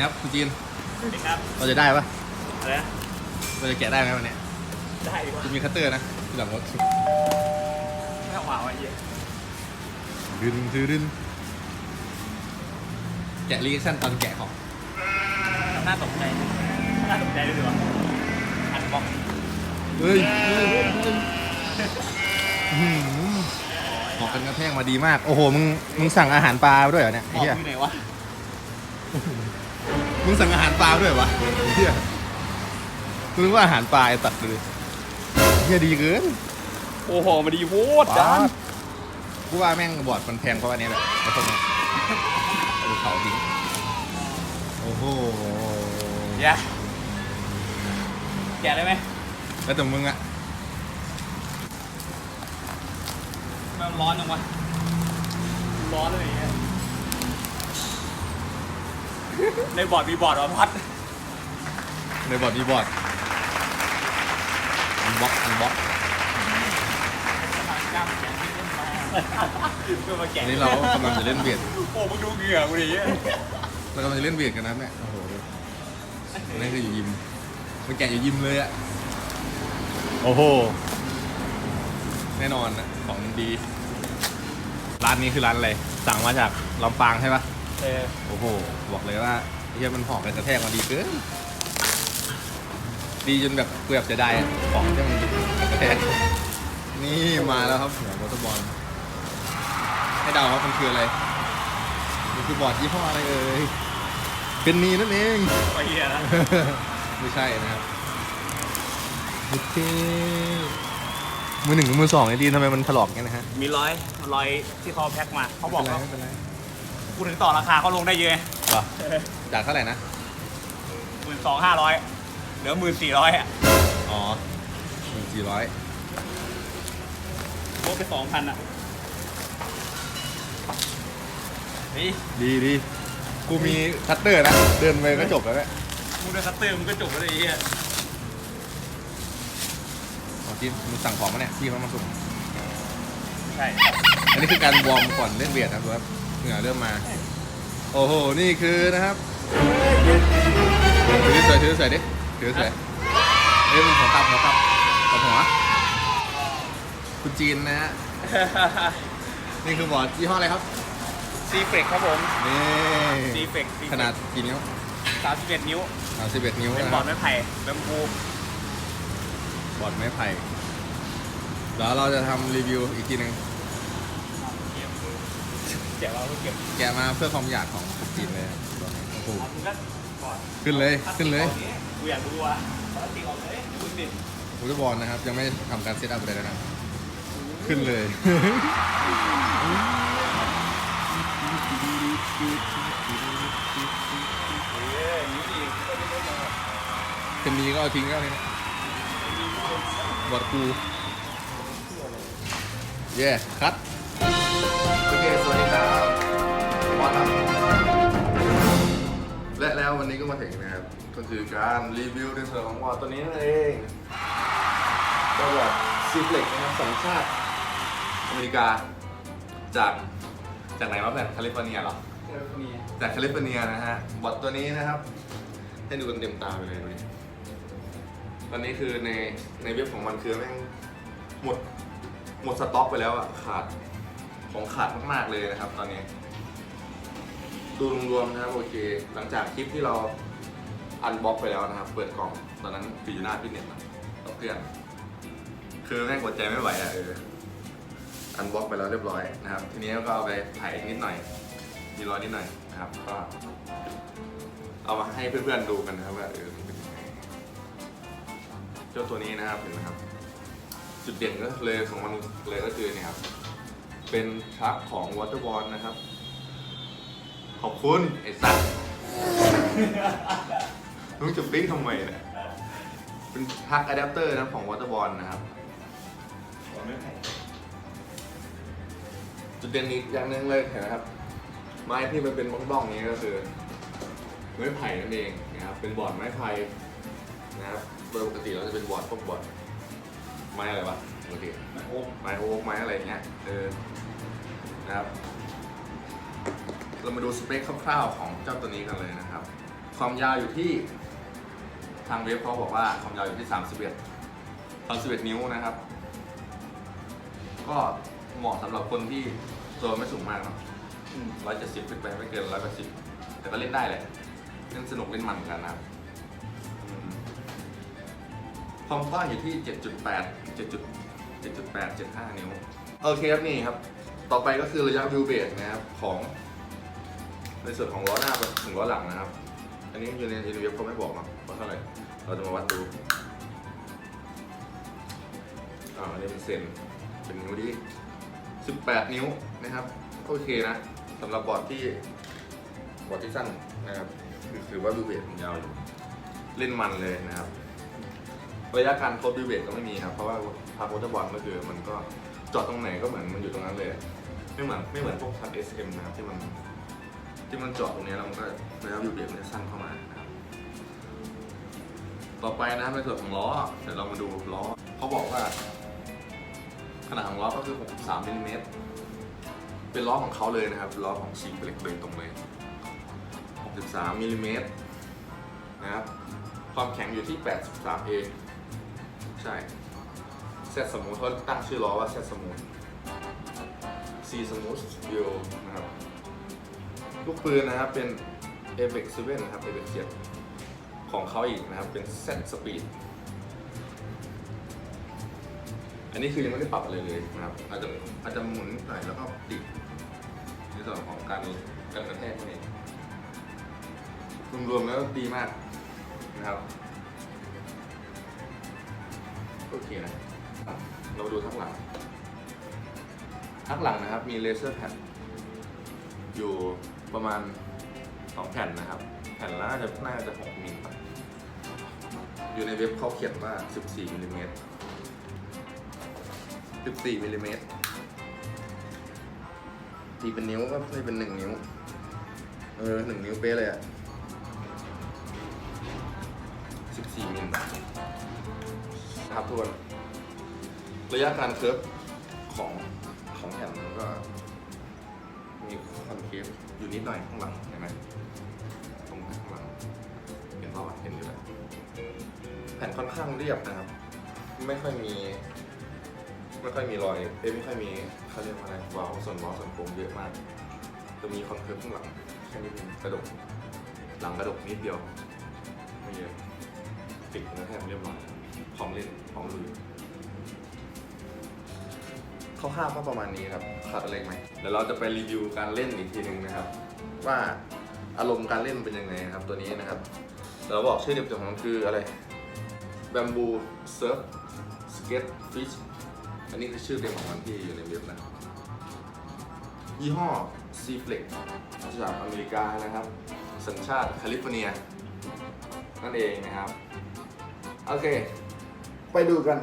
นี่ครับคุณจีนสวัสดีครับเราจะได้ปะอะไรนะเราจะแกะได้ไหมวันเนี้ยได้ดีกว่าคุณมีคัตเตอร์นะที่หลังรถไม่เอาหวานไว้เหี้ยดึนดึนดึนแกะรีแอคชั่นตอนแกะของน่าตกใจน่าตกใจด้วยดีกว่าอันบอกเฮ้ยเฮ้ยเฮ้ยเฮ้ยอื้อหือบอกกันกระแทกมาดีมาก โอ้โห มึง มึงสั่งอาหารปลาด้วยเหรอเนี่ยบไอ้อกเหี้ยอยู่ไหนวะ มึงสั่งอาหารปลาด้วยเหรอวะไอ้เหี้ยกูนึกว่าอาหารปลาไอ้ตัดเลยเหี้ยดีเกินโอ้โหมาดีโวดปลากูว่าแม่งบอดมันแพงเพราะอันนี้แหละไอ้พวกนี้เอาเขาทิ้งโอ้โหเดี๋ยวแกะได้ไหมแล้วแต่มึงอะมันร้อนจังวะร้อนเลยอย่างเงี้ย ในบอร์ดมีบอร์ดวะพัดในบอร์ดมีบอร์ดอันบ็อกอันบ็อกเพื่อมาแกะอันนี้เรากำลังจะเล่นเบียดโอ้มึงดูเหงื่อกูดิเรากำลังจะเล่นเบียดกันนะเนี่ยโอ้โหอันนี่คืออยู่ยิมมันแกะอยู่ยิมเลยอะโอ้โห แน่นอนนะของดี ร้านนี้คือร้านอะไร สั่งมาจากลำปางใช่ปะ เออโอ้โห บอกเลยว่าเฮียมันหอกกันกระแทกมาดีเกินดีจนแบบเกือบจะได้อะของที่มันกระแทกนี่มาแล้วครับหัวมอเตอร์บอลให้เดาครับมันคืออะไรมันคือบอร์ดยี่ห้ออะไรเอ่ยเป็นนีนั่นเองไอ้เหี้ยนะไม่ใช่นะครับโอเคมือหนึ่งกับมือสองเนี่ยดีทำไมมันถลอกอย่างนี้นะฮะมีร้อยร้อยที่เขาแพ็คมา เขาบอกไม่ว่าเป็นไรไม่เป็นไร กูถึงต่อราคาเขาลงได้เยอะเหรอจากเท่าไหร่นะหมื่นสองห้าร้อยเหลือหมื่นสี่ร้อยอะอ๋อหนึ่งสี่ร้อยลดไปสองพันอะนี่ดีดีกูมีคัตเตอร์นะ เดินไปก็จบแล้วเนี่ยมึงได้คัตเตอร์มึงก็จบแล้วไอ้เหี้ยของจีนมึงสั่งของมาเนี่ยพี่มันมาส่ง ใช่ อันนี้คือการวอร์มก่อนเล่นเบียดนะครับดูครับ เหงื่อเริ่มมา โอ้โห นี่คือนะครับถือสวยถือสวยดิถือสวยเอ้ยมันหัวตับหัวตับตับหัวคุณจีนนะฮะ นี่คือบอร์ดยี่ห้ออะไรครับ ซีเฟกครับผม นี่ซีเฟกขนาดกี่นิ้วสามสิบเอ็ดนิ้ว31นิ้วเป็นนะบคอรัร์บดไม้ไผ่แบมบูบอร์ดไม้ไผ่แล้วเราจะทำรีวิวอีกทีหนึ่ง เดี๋ยวเราเก็บแกะมาเพื่อความอยากของคุณจีนเลยครับโอ้โหเอามึงก็บอร์ดขึ้นเลยขึ้นเลยกูอยากรู้ว่าพลาสติกออกเลยดูสิฟุตบอลนะครับ ยังไม่ทำการเซตอัพอะไรเลยนะ ขึ้นเลย เอออย่างนี้อีกเป็นนี้ก็เอาทิ้งก็เลยนะบอดกูเย่คัด โอเคสวัสดีครั บบอสครับและแล้ววันนี้ก็มาถึงนะครับ ก็คือการรีวิวในส่วนของบอร์ดตัวนี้นั่นเองก็บอร์ดซิฟเล็กนะครับสัญชาติอเมริกา จากจากไหนวะแบบแคลิฟอร์เนียเหรอเออมีจากแคลิฟอร์เนียนะฮะบอทตัวนี้นะครับ ให้ดูกันเต็มตาไปเลยดูดิตอนนี้คือในในเว็บของมันคือแม่งหมดหมดสต็อกไปแล้วอะขาดของขาดมากๆเลยนะครับ ตอนนี้ ดูรวมๆนะครับโอเค หลังจากคลิปที่เราอันบ็อกไปแล้วนะครับ เปิดกล่องตอนนั้นฟิอยู่หน้าฟิตเนสนะกับเพื่อนคือแม่งกดใจไม่ไหวอะเอออันบ็อกไปแล้วเรียบร้อยนะครับ ทีนี้ก็เอาไปถ่ายนิดหน่อย มีรอยนิดหน่อยนะครับ ก็ เอามาให้เพื่อนๆดูกันนะครับว่าเออมันเป็นยังไงเจ้าตัวนี้นะครับเห็นไหมครับ จุดเด่นก็เลยของมันเลยก็คือเนี่ยครับ เป็นทรัคของ Waterborne นะครับ ขอบคุณ ไอ้สัตว์มึงจะปิ๊งทำไมเนี่ยเป็นทรัคอะแดปเตอร์นะของ Waterborne นะครับไม้ไผ่จุดเด่นอีกอย่างหนึ่งเลยเห็นไหมครับ ไม้ที่มันเป็นบ้องๆนี้ก็คือ ไม้ไผ่นั่นเองนะครับ เป็นบอร์ดไม้ไผ่นะครับโดยปกติเราจะเป็นบอร์ดพวกบอร์ดไม้อะไรวะปกติ ไม้โอ๊กไม้โอ๊กไม้อะไรอย่างเงี้ยเออนะครับ เรามาดูสเปคคร่าวๆของเจ้าตัวนี้กันเลยนะครับ ความยาวอยู่ที่ทางเว็บเขาบอกว่าความยาวอยู่ที่ 31 31 นิ้วนะครับ ก็เหมาะสำหรับคนที่ตัวไม่สูงมากเนอะอืมร้อยเจ็ดสิบขึ้นไปไม่เกินร้อยแปดสิบแต่ก็เล่นได้แหละเล่นสนุกเล่นมันกันนะครับความกว้างอยู่ที่เจ็ดจุดแปดเจ็ดจุดเจ็ดจุดแปดเจ็ดห้านิ้ว โอเคครับนี่ครับ ต่อไปก็คือระยะวิวเบสนะครับของ ในส่วนของล้อหน้าไปถึงล้อหลังนะครับ อันนี้อยู่ในอินเว็บเขาไม่บอกเนาว่าเท่าไหร่ เราจะมาวัดดูอ่าอันนี้เป็นเซนเป็นนิ้วดี18 นิ้วนะครับ โอเคนะสำหรับบอร์ดที่บอร์ดที่สั้นนะครับคือถือว่าวิวเบสมันยาวอยู่ เล่นมันเลยนะครับระยะการทดวิวเบสก็ไม่มีครับ เพราะว่าพาร์ทวอเตอร์บอลก็คือมันก็จอดตรงไหนก็เหมือนมันอยู่ตรงนั้นเลย ไม่เหมือนไม่เหมือนพวกพัน SM นะครับที่มัน ที่มันจอดตรงนี้แล้วมันก็ระยะวิวเบสมันจะสั้นเข้ามานะครับ ต่อไปนะครับในส่วนของล้อเดี๋ยวเรามาดูล้อเขาบอกว่า ขนาดของล้อก็คือ 63มิลลิเมตรเป็นล้อของเขาเลยนะครับล้อของชีเล็กโดยตรงเลย 63มิลลิเมตรนะครับความแข็งอยู่ที่ 83 A ใช่เซตสมูทเขาตั้งชื่อล้อว่าเซตสมูท C Smooth View นะครับ ลูกปืนนะครับเป็น a v e x 7นะครับ a v e x 7ของเขาอีกนะครับ เป็น Z Speed อันนี้คือยังไม่ได้ปรับอะไรเลยนะครับ อาจจะอาจจะหมุนหน่อยแล้วก็ติดในส่วนของการการกระแทกนี่รวมๆแล้วดีมากนะครับโอเคนะเราดูทั้งหลังทั้งหลังนะครับมีเลเซอร์แผ่นอยู่ ประมาณ 2 แผ่นนะครับ แผ่นละน่าจะน่าจะ6มิลอยู่ในเว็บเขาเขียนว่า 14มิลลิเมตร14มิลลิเมตรตีเป็นนิ้วก็ไม่เป็น 1 นิ้ว เออ 1 นิ้วเป๊ะเลยอะ14มิลครับทุกคนระยะการเคิร์ฟของของแผ่นมันก็ มีคอนเคฟอยู่นิดหน่อยข้างหลังเห็นไหมตรงข้างหลังเห็นป่าวเห็นอยู่แล้วแผ่นค่อนข้างเรียบนะครับ ไม่ค่อยมี ไม่ค่อยมีรอยเอ้ไม่ค่อยมีเขาเรียกว่าอะไรวาล์วส่วนวาล์วส่วนโค้งเยอะมากจะมีคอนเคฟข้างหลังแค่นิดนึงกระดกหลังกระดกนิดเดียวไม่เยอะติดแล้วแทบเรียบร้อยพร้อมเล่นพร้อมลุย คร่าวๆก็ประมาณนี้ครับขาดอะไรไหมเดี๋ยวเราจะไปรีวิวการเล่นอีกทีหนึ่งนะครับ ว่าอารมณ์การเล่นเป็นยังไงครับตัวนี้นะครับเดี๋ยวเราบอกชื่อเต็มๆของมันคืออะไร Bamboo Surf Skate Fish อันนี้คือชื่อเต็มของมันที่อยู่ในเว็บนะครับยี่ห้อ c f l e x จากอเมริกานะครับ สัญชาติแคลิฟอร์เนีย นั่นเองนะครับ โอเค ไปดูกัน